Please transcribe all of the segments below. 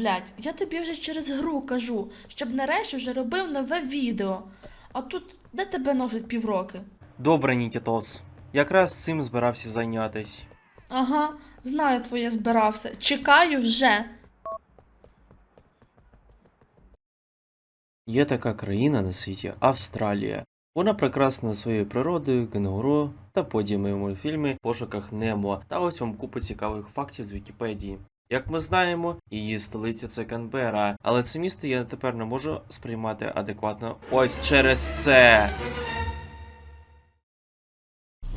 Блядь, я тобі вже через гру кажу, щоб нарешті вже робив нове відео. А тут де тебе носить півроки? Добре, Нікітос. Якраз цим збирався зайнятись. Ага, знаю, твоє збирався. Чекаю вже. Є така країна на світі Австралія. Вона прекрасна своєю природою, кенгуру та подіями у мультфільмі Пошуках Немо. Та ось вам купа цікавих фактів з Вікіпедії. Як ми знаємо, її столиця це Канбера, але це місто я тепер не можу сприймати адекватно. Ось через це.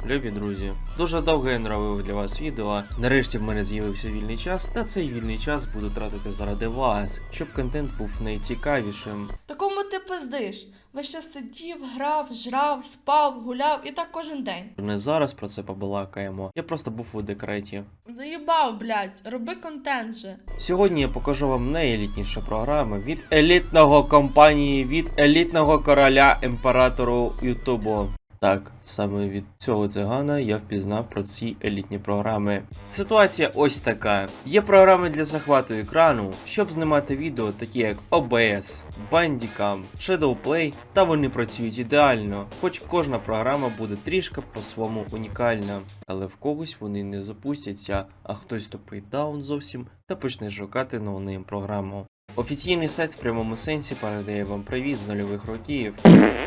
Любі друзі, дуже довго я не робив для вас відео. Нарешті в мене з'явився вільний час, та цей вільний час буду тратити заради вас, щоб контент був найцікавішим. Такому ти пиздиш. Весь час сидів, грав, жрав, спав, гуляв і так кожен день. Не зараз про це побалакаємо. Я просто був у декреті. Заїбав, блядь, роби контент же. Сьогодні я покажу вам найелітніша програма від елітного компанії, від елітного короля імператору Ютубу. Так, саме від цього цигана я впізнав про ці елітні програми. Ситуація ось така: є програми для захвату екрану, щоб знімати відео, такі як OBS, Bandicam, Shadowplay, та вони працюють ідеально, хоч кожна програма буде трішки по-своєму унікальна. Але в когось вони не запустяться, а хтось тупить даун зовсім та почне шукати ноунейм програму. Офіційний сайт в прямому сенсі передає вам привіт з нульових років.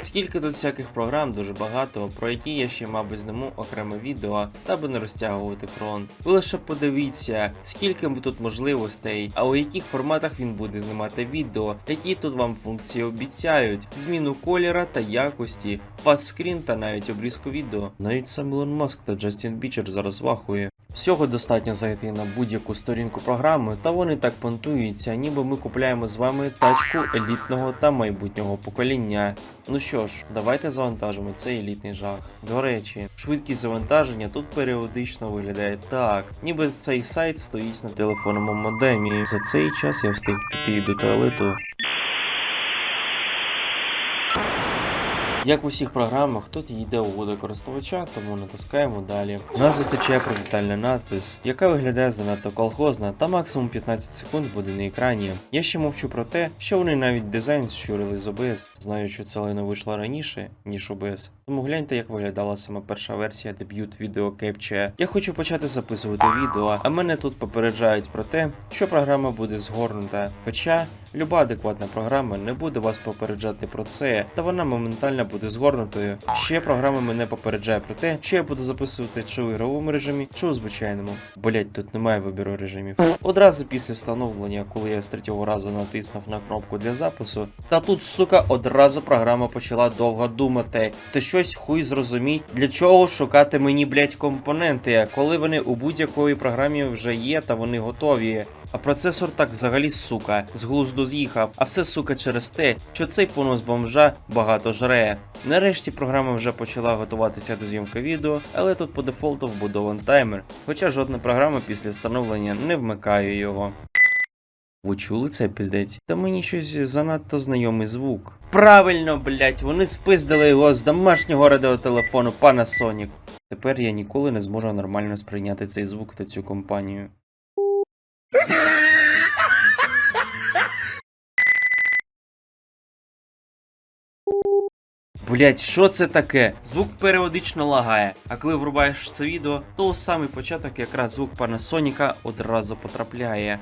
Скільки тут всяких програм дуже багато, про які я ще, мабуть, зніму окреме відео, аби не розтягувати крон. Ви лише подивіться, скільки тут можливостей, а у яких форматах він буде знімати відео, які тут вам функції обіцяють, зміну кольора та якості, фастскрін та навіть обрізку відео. Навіть сам Ілон Маск та Джастін Бічер зараз вахує. Всього достатньо зайти на будь-яку сторінку програми, та вони так понтуються, ніби ми купляємо з вами тачку елітного та майбутнього покоління. Ну що ж, давайте завантажимо цей елітний жах. До речі, швидкість завантаження тут періодично виглядає так, ніби цей сайт стоїть на телефонному модемі. За цей час я встиг піти до туалету. Як в усіх програмах, тут йде угода користувача, тому натискаємо далі. Нас зустрічає привітальний надпис, яка виглядає занадто колхозна, та максимум 15 секунд буде на екрані. Я ще мовчу про те, що вони навіть дизайн зщурили з OBS, знаю, що це лайно вийшло раніше, ніж OBS. Тому гляньте, як виглядала сама перша версія дебют відео Capture. Я хочу почати записувати відео, а мене тут попереджають про те, що програма буде згорнута. Хоча люба адекватна програма не буде вас попереджати про це, та вона моментально буде згорнутою. Ще програма мене попереджає про те, що я буду записувати чи у ігровому режимі, чи у звичайному. Блять, тут немає вибіру режимів. Одразу після встановлення, коли я з третього разу натиснув на кнопку для запису, та тут, сука, одразу програма почала довго думати. Ти щось хуй зрозумій, для чого шукати мені, блять, компоненти, коли вони у будь-якої програмі вже є та вони готові. А процесор так взагалі сука, з глузду з'їхав, а все сука через те, що цей понос бомжа багато жре. Нарешті програма вже почала готуватися до зйомки відео, але тут по дефолту вбудован таймер, хоча жодна програма після встановлення не вмикає його. Ви чули цей пиздець? Та мені щось занадто знайомий звук. Правильно, блять, вони спиздили його з домашнього радіотелефону Panasonic. Тепер я ніколи не зможу нормально сприйняти цей звук та цю компанію. Блять, що це таке? Звук періодично лагає, а коли врубаєш це відео, то у самий початок якраз звук Panasonic одразу потрапляє.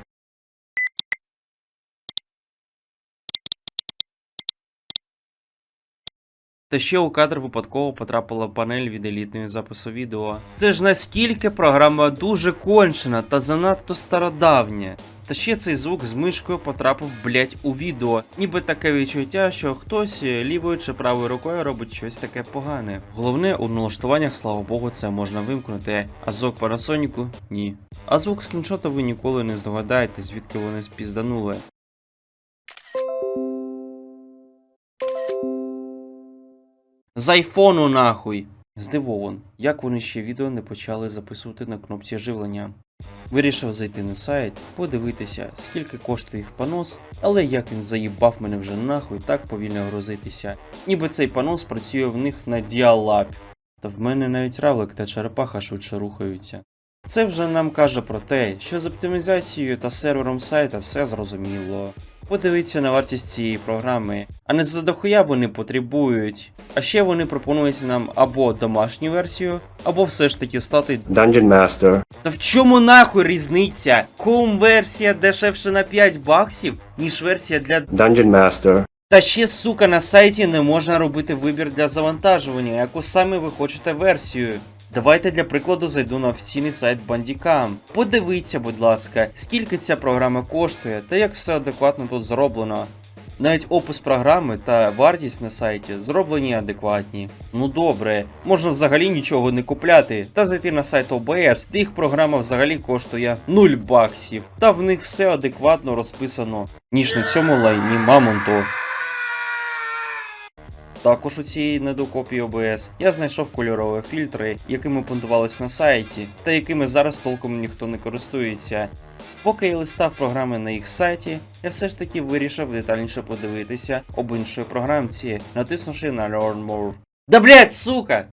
Та ще у кадр випадково потрапила панель від елітної запису відео. Це ж настільки програма дуже кончена та занадто стародавня. Та ще цей звук з мишкою потрапив, блять, у відео. Ніби таке відчуття, що хтось лівою чи правою рукою робить щось таке погане. Головне, у налаштуваннях, слава Богу, це можна вимкнути. А звук Парасоніку ні. А звук скріншота ви ніколи не здогадаєте, звідки вони спізданули. З айфону нахуй! Здивован, як вони ще відео не почали записувати на кнопці живлення. Вирішив зайти на сайт, подивитися, скільки коштує їх понос, але як він заїбав мене вже нахуй так повільно грузитися, ніби цей понос працює в них на діалаб. Та в мене навіть равлик та черепаха швидше рухаються. Це вже нам каже про те, що з оптимізацією та сервером сайта все зрозуміло. Подивіться на вартість цієї програми, а не за дохуя вони потребують. А ще вони пропонують нам або домашню версію, або все ж таки стати Dungeon Master, та в чому нахуй різниця? Ком версія дешевше на 5 баксів, ніж версія для. Dungeon Master, Та ще сука на сайті не можна робити вибір для завантажування, яку саме ви хочете версію. Давайте для прикладу зайду на офіційний сайт Bandicam. Подивіться, будь ласка, скільки ця програма коштує та як все адекватно тут зроблено. Навіть опис програми та вартість на сайті зроблені адекватні. Ну добре, можна взагалі нічого не купляти та зайти на сайт OBS, де їх програма взагалі коштує 0 баксів, та в них все адекватно розписано, ніж на цьому лайні Мамонту. Також у цій недокопії OBS я знайшов кольорові фільтри, якими понтувались на сайті, та якими зараз толком ніхто не користується. Поки я листав програми на їх сайті, я все ж таки вирішив детальніше подивитися об іншої програмці, натиснувши на Learn More. Да блять, сука!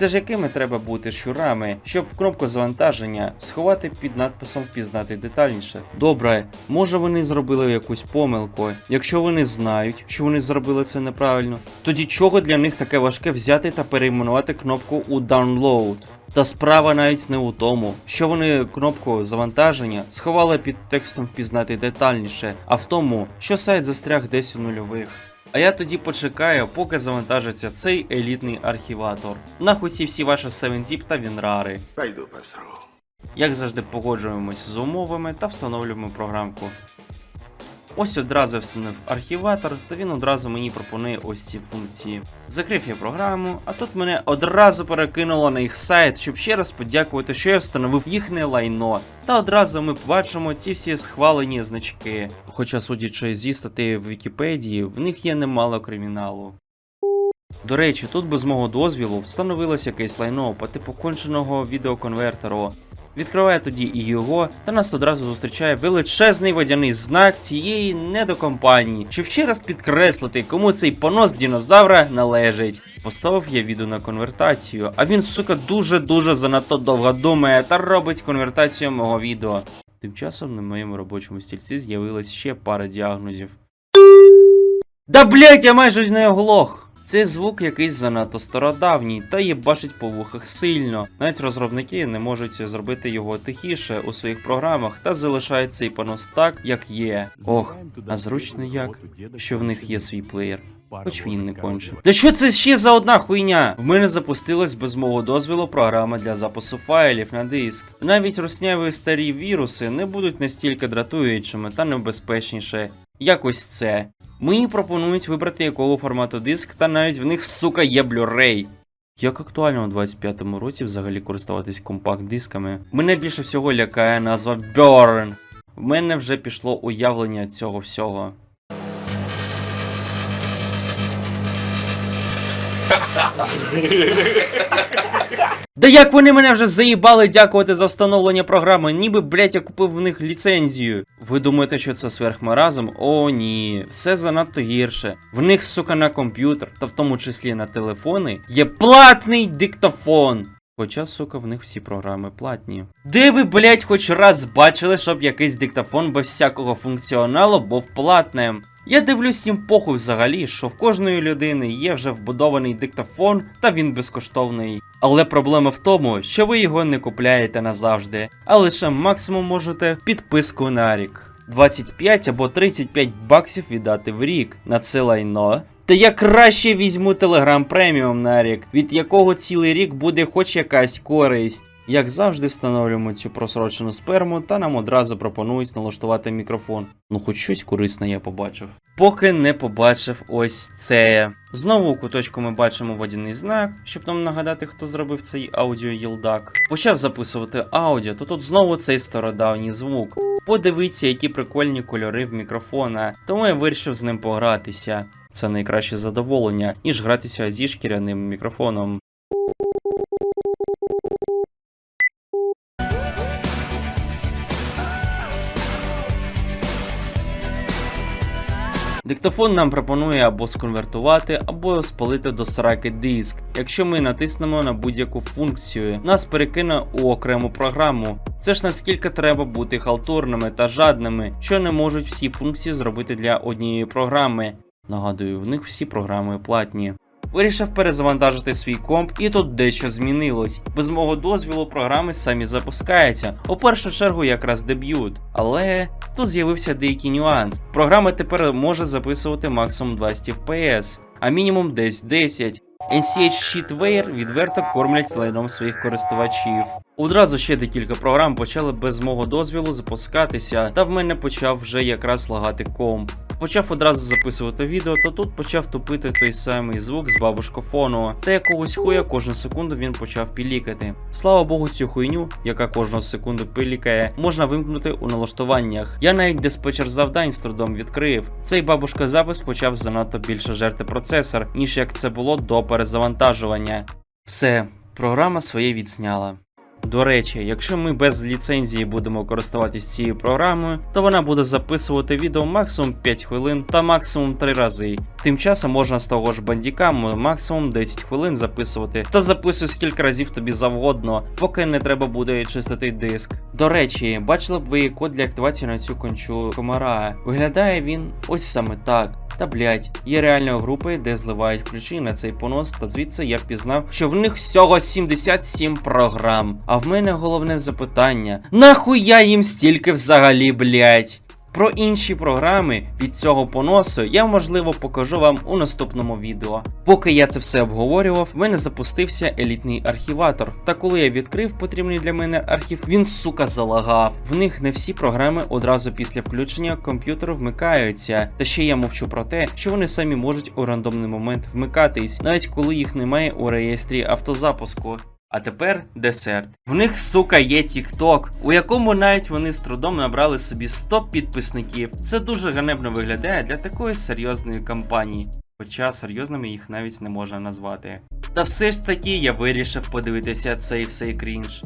Це ж якими треба бути щурами, щоб кнопку завантаження сховати під надписом впізнати детальніше. Добре, може вони зробили якусь помилку. Якщо вони знають, що вони зробили це неправильно, тоді чого для них таке важке взяти та перейменувати кнопку у Download? Та справа навіть не у тому, що вони кнопку завантаження сховали під текстом впізнати детальніше, а в тому, що сайт застряг десь у нульових. А я тоді почекаю, поки завантажиться цей елітний архіватор. Нахуй ці всі ваші 7-zip та вінрари. Пойду посру. Як завжди погоджуємось з умовами та встановлюємо програмку. Ось одразу я встановив архіватор, та він одразу мені пропонує ось ці функції. Закрив я програму, а тут мене одразу перекинуло на їх сайт, щоб ще раз подякувати, що я встановив їхнє лайно. Та одразу ми побачимо ці всі схвалені значки. Хоча, судячи зі статей в Вікіпедії, в них є немало криміналу. До речі, тут без мого дозвілу встановилось якесь лайно по типу конченого відеоконвертеру. Відкриває тоді і його, та нас одразу зустрічає величезний водяний знак цієї недокомпанії, щоб ще раз підкреслити, кому цей понос дінозавра належить. Поставив я відео на конвертацію, а він, сука, дуже-дуже занадто довго думає та робить конвертацію мого відео. Тим часом на моєму робочому стільці з'явилась ще пара діагнозів. Да блять, я майже не оглох! Цей звук якийсь занадто стародавній та їбашить по вухах сильно. Навіть розробники не можуть зробити його тихіше у своїх програмах та залишають цей понос так, як є. Ох, а зручно як, що в них є свій плеєр. Хоч він не конче. Та що це ще за одна хуйня? В мене запустилась без мого дозволу програма для запису файлів на диск. Навіть русняві старі віруси не будуть настільки дратуючими та небезпечніше. Як ось це. Мені пропонують вибрати якого формату диск, та навіть в них, сука, є Blu-ray. Як актуально у 25-му році взагалі користуватись компакт-дисками? Мене більше всього лякає назва Burn. В мене вже пішло уявлення цього всього. Да як вони мене вже заїбали дякувати за встановлення програми, ніби, блять, я купив в них ліцензію. Ви думаєте, що це сверхмаразм? О, ні, все занадто гірше. В них, сука, на комп'ютер, та в тому числі на телефони, є платний диктофон. Хоча, сука, в них всі програми платні. Де ви, блять, хоч раз бачили, щоб якийсь диктофон без всякого функціоналу був платним? Я дивлюсь їм похуй взагалі, що в кожної людини є вже вбудований диктофон, та він безкоштовний. Але проблема в тому, що ви його не купляєте назавжди, а лише максимум можете підписку на рік. 25 або 35 баксів віддати в рік на це лайно. Та я краще візьму Telegram преміум на рік, від якого цілий рік буде хоч якась користь. Як завжди, встановлюємо цю просрочену сперму та нам одразу пропонують налаштувати мікрофон. Ну, хоч щось корисне я побачив. Поки не побачив ось це. Знову у куточку ми бачимо водяний знак, щоб нам нагадати, хто зробив цей аудіо-їлдак. Почав записувати аудіо, то тут знову цей стародавній звук. Подивіться, які прикольні кольори в мікрофона, тому я вирішив з ним погратися. Це найкраще задоволення, ніж гратися зі шкіряним мікрофоном. Диктофон нам пропонує або сконвертувати, або спалити до сраки диск. Якщо ми натиснемо на будь-яку функцію, нас перекине у окрему програму. Це ж наскільки треба бути халтурними та жадними, що не можуть всі функції зробити для однієї програми. Нагадую, в них всі програми платні. Вирішив перезавантажити свій комп, і тут дещо змінилось. Без мого дозвілу програми самі запускаються. У першу чергу якраз деб'ют. Але тут з'явився деякий нюанс. Програма тепер може записувати максимум 20 FPS, а мінімум десь 10. NCH Sheetware відверто кормлять лайном своїх користувачів. Одразу ще декілька програм почали без мого дозвілу запускатися, та в мене почав вже якраз лагати комп. Почав одразу записувати відео, то тут почав тупити той самий звук з бабушкофону, та якогось хуя кожну секунду він почав пілікати. Слава Богу, цю хуйню, яка кожну секунду пилікає, можна вимкнути у налаштуваннях. Я навіть диспетчер завдань з трудом відкрив. Цей бабушка запис почав занадто більше жерти процесор, ніж як це було до перезавантажування. Все, програма своє відсняла. До речі, якщо ми без ліцензії будемо користуватись цією програмою, то вона буде записувати відео максимум 5 хвилин та максимум 3 рази. Тим часом можна з того ж бандікаму максимум 10 хвилин записувати, та записуй скільки разів тобі завгодно, поки не треба буде чистити диск. До речі, бачили б ви код для активації на цю кончу комара. Виглядає він ось саме так. Та блять, є реально групи, де зливають ключі на цей понос, та звідси я впізнав, що в них всього 77 програм. А в мене головне запитання: нахуя їм стільки взагалі, блять? Про інші програми від цього поносу я можливо покажу вам у наступному відео. Поки я це все обговорював, в мене запустився елітний архіватор. Та коли я відкрив потрібний для мене архів, він сука залагав. В них не всі програми одразу після включення комп'ютеру вмикаються. Та ще я мовчу про те, що вони самі можуть у рандомний момент вмикатись, навіть коли їх немає у реєстрі автозапуску. А тепер десерт. В них, сука, є TikTok, у якому навіть вони з трудом набрали собі 100 підписників. Це дуже ганебно виглядає для такої серйозної компанії. Хоча серйозними їх навіть не можна назвати. Та все ж таки я вирішив подивитися цей всей крінж.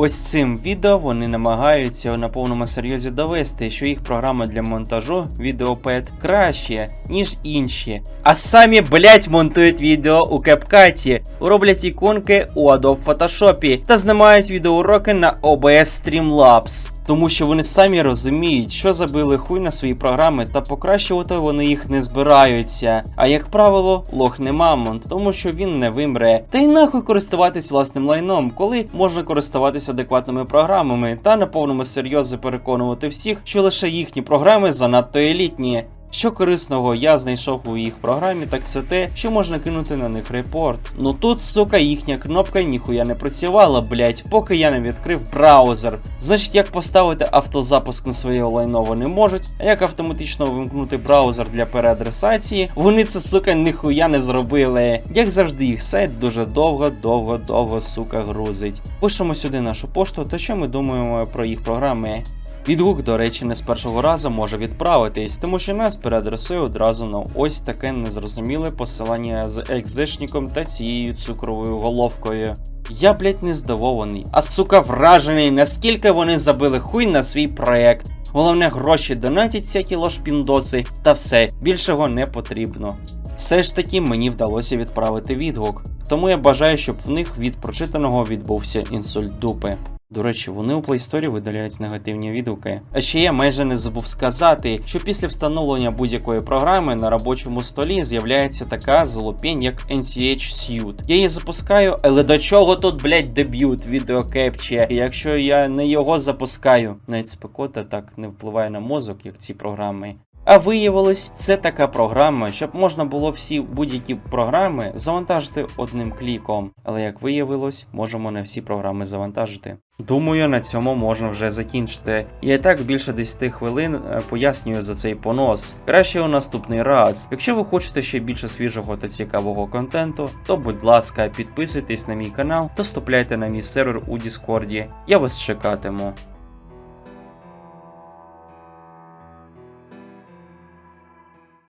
Ось цим відео вони намагаються на повному серйозі довести, що їх програма для монтажу відеопед краще, ніж інші. А самі, блять, монтують відео у CapCut, роблять іконки у Adobe Photoshop та знімають відеоуроки на OBS Streamlabs. Тому що вони самі розуміють, що забили хуй на свої програми, та покращувати вони їх не збираються. А як правило, лох не мамонт, тому що він не вимре. Та й нахуй користуватись власним лайном, коли можна користуватися адекватними програмами та на повному серйозі переконувати всіх, що лише їхні програми занадто елітні. Що корисного я знайшов у їх програмі, так це те, що можна кинути на них репорт. Ну тут, сука, їхня кнопка ніхуя не працювала, блять, поки я не відкрив браузер. Значить, як поставити автозапуск на своє лайно вони можуть, а як автоматично вимкнути браузер для переадресації, вони це, сука, ніхуя не зробили. Як завжди, їх сайт дуже довго, довго, довго, сука, грузить. Пишемо сюди нашу пошту та що ми думаємо про їх програми. Відгук, до речі, не з першого разу може відправитись, тому що нас переадресує одразу на ось таке незрозуміле посилання з екзешником та цією цукровою головкою. Я, блять, не здивований, а сука вражений, наскільки вони забили хуй на свій проект. Головне, гроші донатять всякі лошпіндоси, та все, більшого не потрібно. Все ж таки мені вдалося відправити відгук, тому я бажаю, щоб в них від прочитаного відбувся інсульт дупи. До речі, вони у Play Store видаляють негативні відгуки. А ще я майже не забув сказати, що після встановлення будь-якої програми на робочому столі з'являється така залупень, як NCH Suite. Я її запускаю, але до чого тут, блять, дебют відеокепче, якщо я не його запускаю. Навіть спекота так не впливає на мозок, як ці програми. А виявилось, це така програма, щоб можна було всі будь-які програми завантажити одним кліком. Але як виявилось, можемо не всі програми завантажити. Думаю, на цьому можна вже закінчити. Я і так більше 10 хвилин е, пояснюю за цей понос. Краще у наступний раз. Якщо ви хочете ще більше свіжого та цікавого контенту, то будь ласка, підписуйтесь на мій канал та вступляйте на мій сервер у Діскорді. Я вас чекатиму.